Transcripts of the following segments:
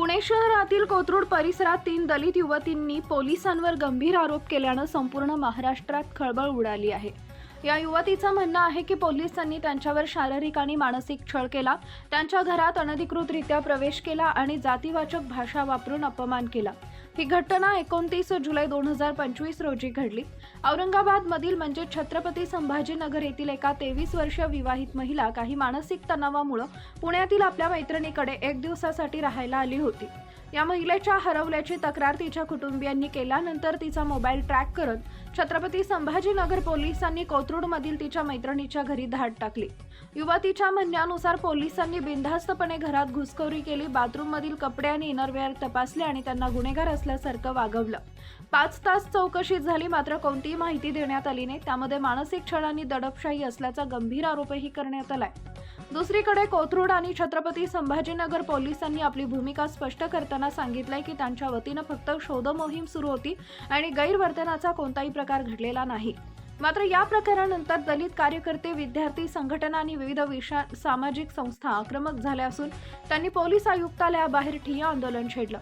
पुणे शहरातील कोथरूड परिसरात तीन दलित युवतींनी पोलिसांवर गंभीर आरोप केल्यानं संपूर्ण महाराष्ट्रात खळबळ उडाली आहे. या युवतीचं म्हणणं आहे की पोलिसांनी त्यांच्यावर शारीरिक आणि मानसिक छळ केला त्यांच्या घरात अनधिकृतरित्या प्रवेश केला आणि जातीवाचक भाषा वापरून अपमान केला. ही घटना एकोणतीस जुलै दोन हजार पंचवीस रोजी घडली. औरंगाबादमधील म्हणजे छत्रपती संभाजीनगर येथील एका तेवीस वर्षीय विवाहित महिला काही मानसिक तणावामुळे पुण्यातील आपल्या मैत्रिणीकडे एक दिवसासाठी राहायला आली होती. या महिलेच्या हरवल्याची तक्रार तिच्या कुटुंबियांनी केल्यानंतर तिचा मोबाईल ट्रॅक करत छत्रपती संभाजीनगर पोलिसांनी कोथरूडमधील तिच्या मैत्रिणीच्या घरी धाड टाकली. युवतीच्या म्हणण्यानुसार पोलिसांनी बिनधास्तपणे घरात घुसखोरी केली बाथरूममधील कपडे आणि इनरवेअर तपासले आणि त्यांना गुन्हेगार असल्यासारखं वागवलं. पाच तास चौकशी झाली मात्र कोणतीही माहिती देण्यात आली नाही. त्यामध्ये मानसिक छळ आणि दडपशाही असल्याचा गंभीर आरोपही करण्यात आलाय. दुसरीकडे कोथरूड आणि छत्रपती संभाजीनगर पोलिसांनी आपली भूमिका स्पष्ट करताना सांगितलंय की त्यांच्या वतीनं फक्त शोध मोहीम सुरू होती आणि गैरवर्तनाचा कोणताही प्रकार घडलेला नाही. मात्र या प्रकारानंतर दलित कार्यकर्ते विद्यार्थी संघटना आणि विविध विषा सामाजिक संस्था आक्रमक झाल्या असून त्यांनी पोलीस आयुक्तालयाबाहेर ठिय्या आंदोलन छेडलं.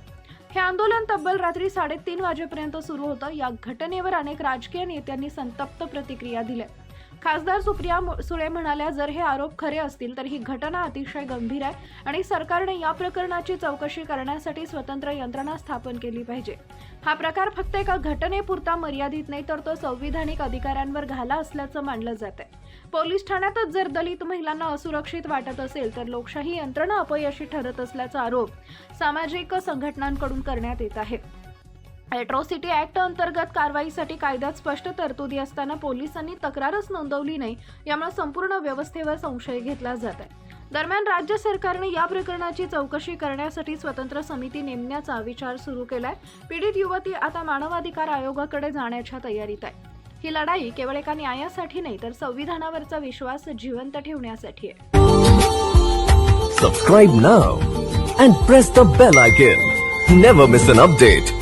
हे आंदोलन तब्बल रात्री साडेतीन वाजेपर्यंत सुरू होतं. या घटनेवर अनेक राजकीय नेत्यांनी संतप्त प्रतिक्रिया दिल्या. खासदार सुप्रिया सुळे म्हणाल्या जर हे आरोप खरे असतील तर ही घटना अतिशय गंभीर आहे आणि सरकारने या प्रकरणाची चौकशी करण्यासाठी स्वतंत्र यंत्रणा स्थापन केली पाहिजे. हा प्रकार फक्त एका घटनेपुरता मर्यादित नाही तर तो संविधानिक अधिकाऱ्यांवर घाला असल्याचं मानलं जात आहे पोलीस ठाण्यातच जर दलित महिलांना असुरक्षित वाटत असेल तर लोकशाही यंत्रणा अपयशी ठरत असल्याचा आरोप सामाजिक संघटनांकडून करण्यात येत आहे. अॅट्रॉसिटी ऍक्ट अंतर्गत कारवाईसाठी कायद्यात स्पष्ट तरतुदी असताना पोलिसांनी तक्रारच नोंदवली नाही यामुळे संपूर्ण व्यवस्थेवर संशय घेतला जात आहे. दरम्यान राज्य सरकारने या प्रकरणाची चौकशी करण्यासाठी स्वतंत्र समिती नेमण्याचा विचार सुरू केलाय. पीडित युवती आता मानवाधिकार आयोगाकडे जाण्याच्या तयारीत आहे. ही लढाई केवळ एका न्यायासाठी नाही तर संविधानावरचा विश्वास जिवंत ठेवण्यासाठी आहे. Subscribe now and press the bell icon never miss an update